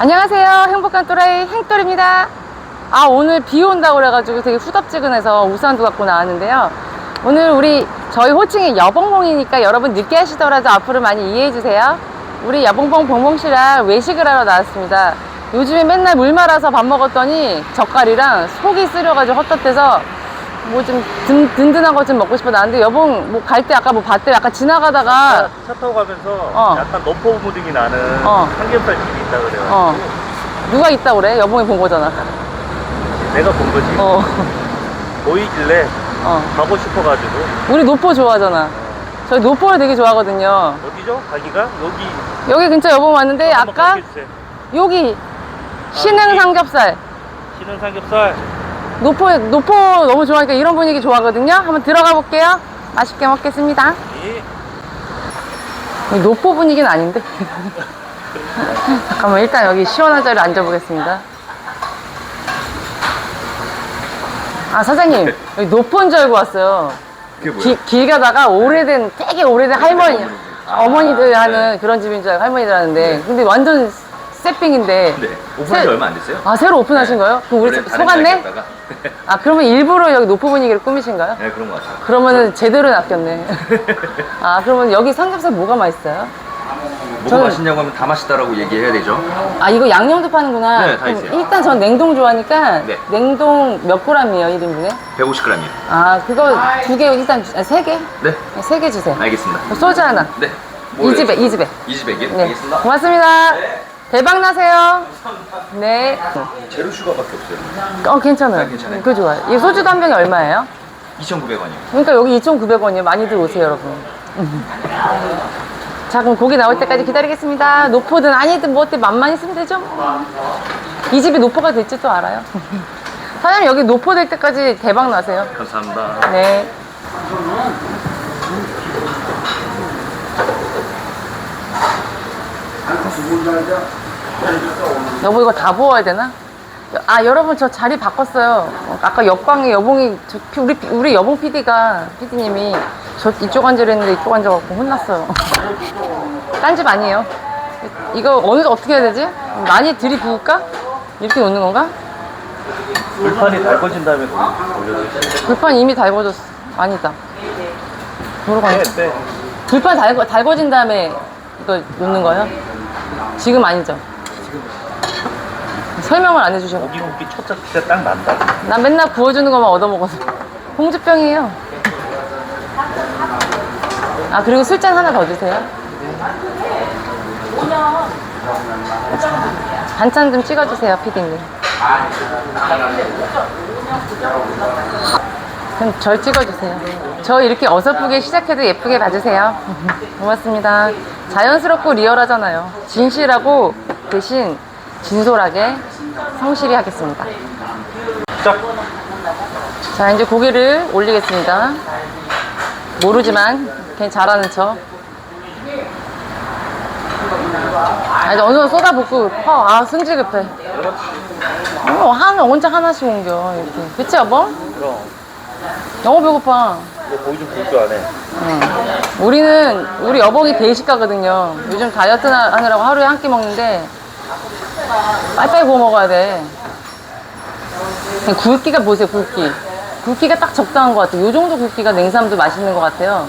안녕하세요. 행복한 또라이 행돌입니다. 아, 오늘 비 온다고 그래가지고 되게 후덥지근해서 우산도 갖고 나왔는데요. 오늘 우리 저희 호칭이 여봉봉이니까 여러분 늦게 하시더라도 앞으로 많이 이해해 주세요. 우리 여봉봉 봉봉씨랑 외식을 하러 나왔습니다. 요즘에 맨날 물 말아서 밥 먹었더니 젓갈이랑 속이 쓰려가지고 헛헛해서 뭐 좀 든든한 거 좀 먹고 싶어 나왔는데 여봉 뭐 갈 때 아까 뭐 봤대요. 아까 지나가다가 차 타고 가면서 어. 약간 너퍼 무딩이 나는 어. 삼겹살 집이 있다 그래요. 어 누가 있다 그래? 여봉이 본 거잖아. 내가 본 거지. 어 보이길래 어. 가고 싶어가지고 우리 노포 좋아하잖아. 저희 노포를 되게 좋아하거든요. 어디죠? 가기가 여기 여기 근처 여봉 왔는데 한번 아까 가르쳐주세요. 여기 신흥 여기? 삼겹살 신은 삼겹살 노포 노포 너무 좋아하니까 이런 분위기 좋아하거든요. 한번 들어가 볼게요. 맛있게 먹겠습니다. 노포 분위기는 아닌데. 잠깐만 일단 여기 시원한 자리에 앉아보겠습니다. 아 사장님 여기 노포인 줄 알고 왔어요. 그게 뭐야? 기- 길 가다가 오래된 되게 오래된 할머니 어머니들 하는 그런 집인 줄 알고 할머니들 하는데 근데 완전 세핑인데 네. 오픈한 지 얼마 안 됐어요? 아 새로 오픈하신 거예요? 그럼 우리 원래 다른 속았네? 아 그러면 일부러 여기 노포 분위기를 꾸미신가요? 네, 그런 것 같아요. 그러면은 제대로 낚였네 아 그러면 여기 삼겹살 뭐가 맛있어요? 뭐가 저는- 맛있냐고 하면 다 맛있다라고 얘기해야 되죠. 아 이거 양념도 파는구나 네, 다 그럼 있어요. 일단 전 냉동 좋아하니까 네. 냉동 몇 g이에요 1인분에? 150g이요. 아 그거 두 개 일단 주- 아, 세 개? 네, 세 개 주세요 알겠습니다. 소주 하나 네. 이 집에 이 집에 이 집에게? 네. 알겠습니다. 고맙습니다. 대박 나세요. 네. 제로 슈가밖에 없어요. 어, 괜찮아요. 아, 괜찮아요. 그거 좋아요. 이 소주도 한 병이 얼마예요? 2,900원이요. 그러니까 여기 2,900원이에요. 많이들 오세요, 여러분. 자, 그럼 고기 나올 때까지 기다리겠습니다. 노포든 아니든 뭐 어때 맘만 있으면 되죠? 이 집이 노포가 될지 또 알아요. 사장님 여기 노포 될 때까지 대박 나세요. 감사합니다. 네. 여보 이거 다 부어야 되나? 아 여러분 저 자리 바꿨어요. 어, 아까 역광에 여봉이 저 피- 우리 우리 여봉 PD가 PD님이 저 이쪽 앉으려 했는데 이쪽 앉아갖고 혼났어요. 딴 집 아니에요. 이거 어느 어떻게 해야 되지? 많이 들이부을까? 이렇게 놓는 건가? 불판이 달궈진 다음에 올려주세요. 불판 이미 달궈졌어. 아니다. 뭐로 가는 네, 네. 불판 달궈, 달궈진 다음에 이거 놓는 거예요? 지금 아니죠? 설명을 안 해주셔. 고기 굽기 초짜 진짜 딱 난다. 난 맨날 구워주는 것만 얻어먹어서. 홍주병이에요. 아, 그리고 술잔 하나 더 주세요. 반찬 좀 찍어주세요, 피디님. 그럼 절 찍어주세요. 저 이렇게 어설프게 시작해도 예쁘게 봐주세요. 고맙습니다. 자연스럽고 리얼하잖아요. 진실하고 대신 진솔하게 성실히 하겠습니다. 짝. 자, 이제 고기를 올리겠습니다. 모르지만 그냥 잘하는 척. 아, 이제 어느 정도 쏟아붓고 퍼. 아, 승질 급해. 어, 하나, 언제 하나씩 옮겨, 이렇게. 그치, 여보? 그럼 너무 배고파. 이거 고기 좀 굽줄 아네. 응. 우리는, 우리 여봉이 배식가거든요. 요즘 다이어트 나- 하느라고 하루에 한 끼 먹는데, 빨리빨리 구워 먹어야 돼. 굵기가 보세요, 굵기. 굵기가 딱 적당한 것 같아요. 요 정도 굵기가 냉삼도 맛있는 것 같아요.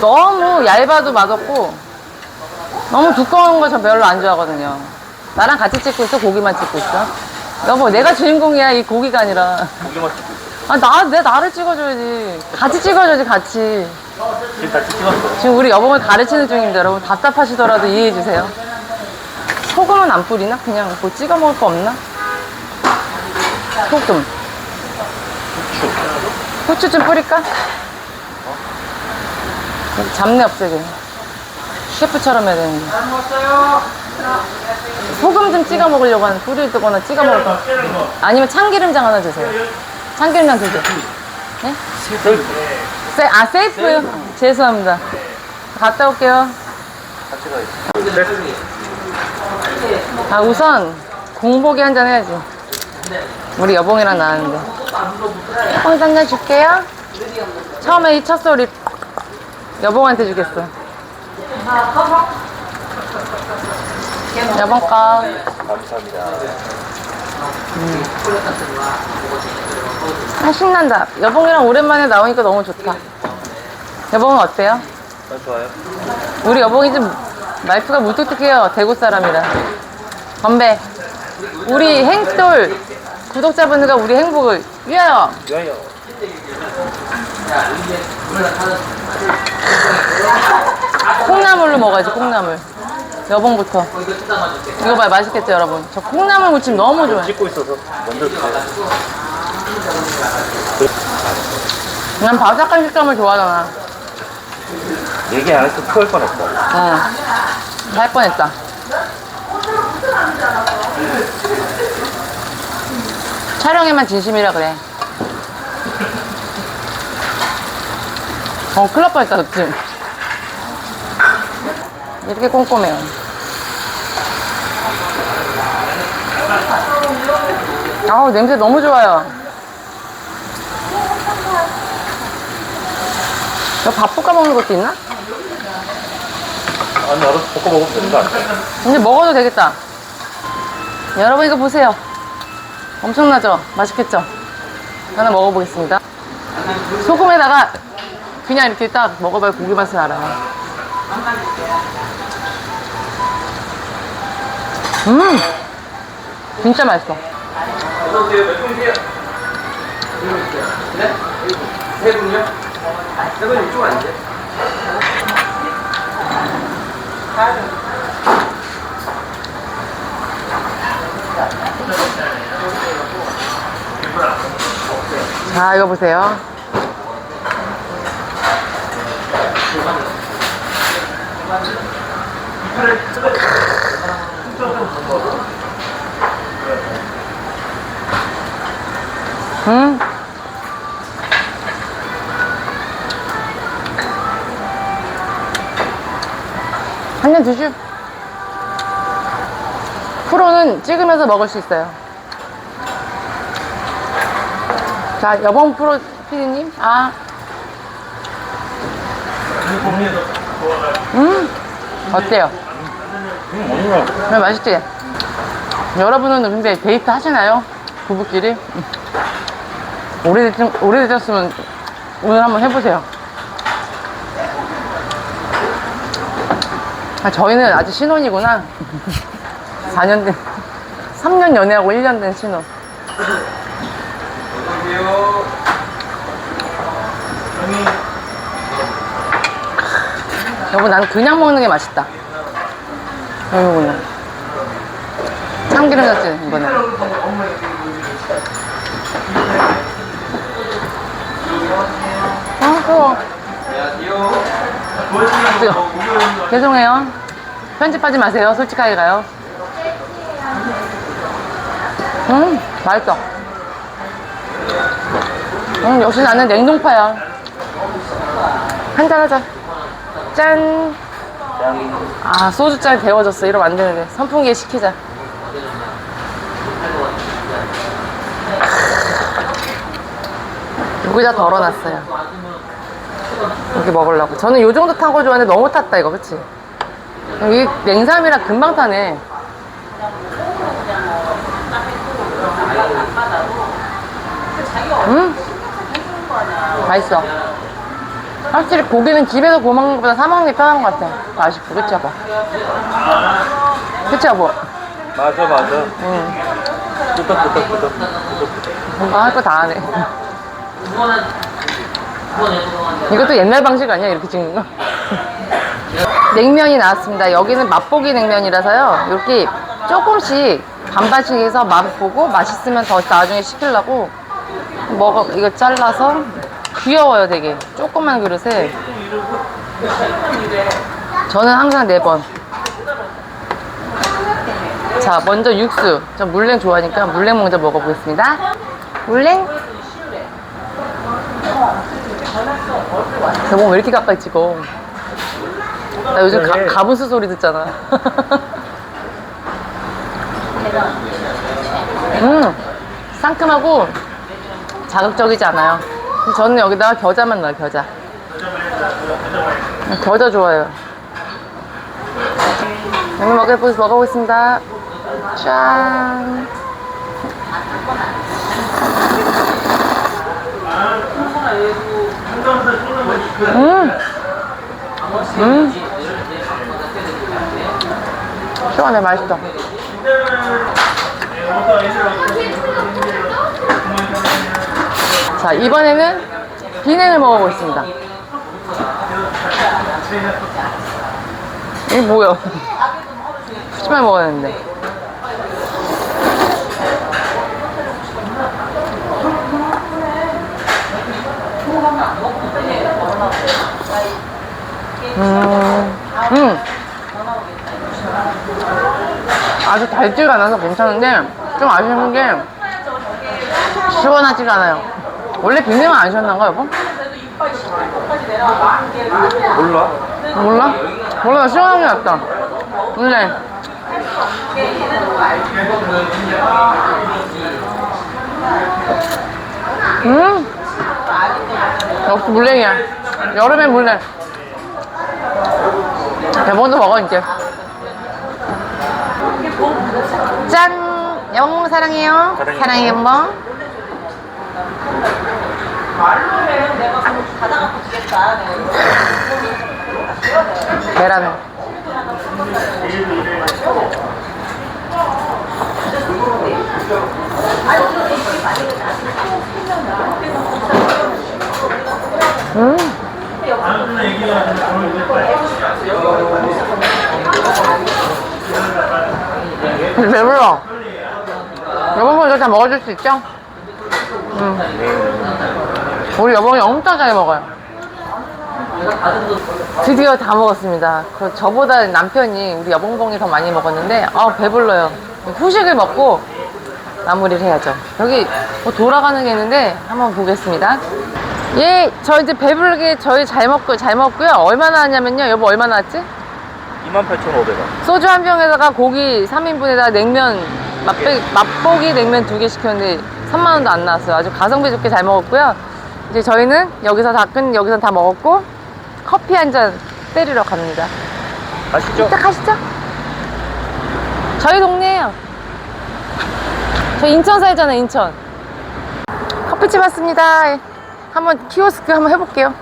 너무 얇아도 맛없고, 너무 두꺼운 거 저 별로 안 좋아하거든요. 나랑 같이 찍고 있어? 고기만 찍고 있어? 여보, 내가 주인공이야, 이 고기가 아니라. 고기만 찍고 있어. 아, 나, 내 나를 찍어줘야지. 같이 찍어줘야지, 같이. 지금 같이 찍었어. 지금 우리 여봉을 가르치는 중입니다, 여러분. 답답하시더라도 이해해주세요. 소금은 안 뿌리나? 그냥 뭐 찍어 먹을 거 없나? 소금. 후추 좀 뿌릴까? 잡내 없애게. 셰프처럼 해야 되는데. 소금 좀 찍어 먹으려고 하는 뿌리거나 찍어 먹을 거. 아니면 참기름장 하나 주세요. 참기름장 두 개. 네? 세, 아, 세이프요? 죄송합니다. 갔다 올게요. 같이 가야지. 네. 아, 우선 공복이 한 잔 해야지. 우리 여봉이랑 나왔는데. 여봉 한잔 줄게요. 처음에 이 첫 소리 여봉한테 주겠어. 여봉 거. 감사합니다. 아, 신난다. 여봉이랑 오랜만에 나오니까 너무 좋다. 여봉은 어때요? 난 좋아요. 우리 여봉이 좀 말투가 무뚝뚝해요. 대구 사람이라. 건배. 우리 행돌 구독자분들과 우리 행복을 위하여. 위하여. 콩나물로 먹어야지, 콩나물. 여봉부터. 이거 봐요. 맛있겠죠, 여러분? 저 콩나물 무침 너무 좋아해. 찍고 있어서 먼저. 난 바삭한 식감을 좋아하잖아. 얘기 안 했으면 토할 뻔했어. 응. 할 뻔했다. 촬영에만 진심이라 그래. 어, 날 뻔했다, 그치? 이렇게 꼼꼼해요. 아우, 냄새 너무 좋아요. 너밥 볶아 먹는 것도 있나? 아니, 알아서 볶아 먹으면 되는 거 아니야? 근데 먹어도 되겠다. 여러분 이거 보세요. 엄청나죠? 맛있겠죠? 하나 먹어보겠습니다. 소금에다가 그냥 이렇게 딱 먹어봐야 고기 맛을 알아요. 음! 진짜 맛있어. 자, 이거 보세요. 음. 한 잔 드슈. 프로는 찍으면서 먹을 수 있어요. 자, 여봉 프로 피디님. 아. 음, 어때요? 응, 언니가. 네, 맛있지? 여러분은 근데 데이트 하시나요? 부부끼리? 오래됐, 오래되셨으면 오늘 한번 해보세요. 아, 저희는 아직 신혼이구나. 4년 된, 3년 연애하고 1년 된 신혼. 여보, 나는 그냥 먹는 게 맛있다. 이거는. 참기름 넣지, 이거는. 아, 뜨거워. 뜨거워. 죄송해요. 편집하지 마세요. 솔직하게 가요. 음, 맛있어. 음, 역시 나는 냉동파야. 한잔 하자. 짠. 짠. 아, 소주잔 데워졌어. 이러면 안 되는데. 선풍기에 식히자. 여기다 덜어놨어요. 이렇게 먹으려고. 저는 요 정도 탄거 좋아하는데 너무 탔다, 이거. 그치? 이 냉삼이라 금방 타네. 음? 맛있어. 확실히 고기는 집에서 구워 먹는 것보다 사 먹는 게 편한 것 같아. 맛있고, 그치, 여보? 그치, 여보? 맞아, 맞아. 응. 끄덕끄덕끄덕. 뭔가 할 거 다 하네. 이것도 옛날 방식 아니야? 이렇게 찍는 거? 냉면이 나왔습니다. 여기는 맛보기 냉면이라서요. 이렇게 조금씩 반반씩 해서 맛 보고 맛있으면 더 나중에 시키려고 먹어, 이거 잘라서 귀여워요, 되게. 조그만 그릇에. 저는 항상 네 번. 자, 먼저 육수. 저 물냉 좋아하니까 물냉 먼저 먹어보겠습니다. 물냉. 여보, 왜 이렇게 가까이 찍어? 나 요즘 가. 가분수 소리 듣잖아. 음, 상큼하고 자극적이지 않아요. 저는 여기다가 겨자만 넣어요, 겨자. 겨자 좋아요. 오늘 먹을 보 먹어보겠습니다. 짠. 음. 음. 시원해, 맛있어. 자, 이번에는 비냉을 먹어보겠습니다. 이게 뭐야? 푸짐하게 먹어야 되는데. 음, 음. 아주 달지가 않아서 괜찮은데, 좀 아쉬운 게, 시원하지가 않아요. 원래 비냉은 안 시원한가, 여보? 몰라? 몰라? 몰라, 나 시원한 게 낫다. 원래. 음! 역시 물냉이야. 여름엔 물냉. 대본도 먹어, 이제. 짠! 영웅 사랑해요. 사랑해요. 사랑해, 여보. 계란. 음. 배불러. 여보분 이거 다 먹어줄 수 있죠? 음. 우리 여봉이 엄청 잘 먹어요. 드디어 다 먹었습니다. 그 저보다 남편이 우리 여봉봉이 더 많이 먹었는데 아 배불러요. 후식을 먹고 마무리를 해야죠. 여기 뭐 돌아가는 게 있는데 한번 보겠습니다. 예, 저 이제 배부르게 저희 잘 먹고 잘 먹고요. 얼마나 하냐면요. 여보 얼마나 왔지? 28,500원. 소주 한 병에다가 고기 3인분에다가 냉면 맛배, 맛보기 냉면 두 개 시켰는데 3만 원도 안 나왔어요. 아주 가성비 좋게 잘 먹었고요. 이제 저희는 여기서 다 끝, 여기서 다 먹었고 커피 한 잔 때리러 갑니다. 아시죠? 이따 가시죠. 저희 동네에요. 저 인천 살잖아요, 인천. 커피집 왔습니다. 한번 키오스크 한번 해볼게요.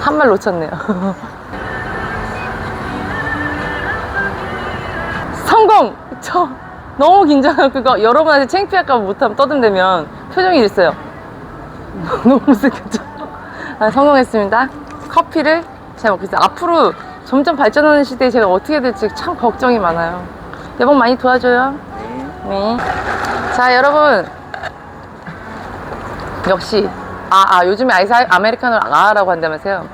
한 말 놓쳤네요. 성공! 저 너무 긴장하고 그거 여러분한테 창피할까 봐 못하면 떠든다면 표정이 이랬어요. 너무 못생겼죠? 아, 성공했습니다. 커피를 잘 먹겠습니다. 앞으로 점점 발전하는 시대에 제가 어떻게 될지 참 걱정이 많아요. 여보 많이 도와줘요. 네. 자, 여러분. 역시. 아, 아, 요즘에 아이스 아메리카노를 아라고 한다면서요.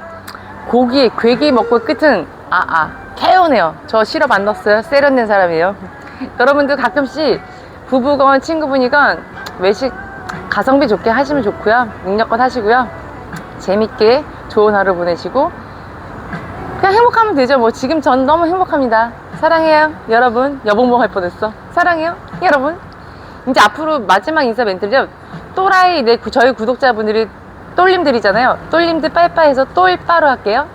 고기, 괴기 먹고 끝은 아, 아. 개운해요. 저 시럽 안 넣었어요. 세련된 사람이에요. 여러분들 가끔씩 부부건 친구분이건 외식 가성비 좋게 하시면 좋고요. 능력껏 하시고요. 재밌게 좋은 하루 보내시고 그냥 행복하면 되죠. 뭐 지금 전 너무 행복합니다. 사랑해요, 여러분. 여봉봉 할 뻔했어. 사랑해요, 여러분. 이제 앞으로 마지막 인사 멘트죠. 또라이 내 구- 저희 구독자분들이 똘님들이잖아요. 똘님들 빠이빠이해서 똘빠로 할게요.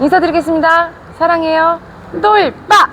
인사드리겠습니다. 사랑해요. 똘빠.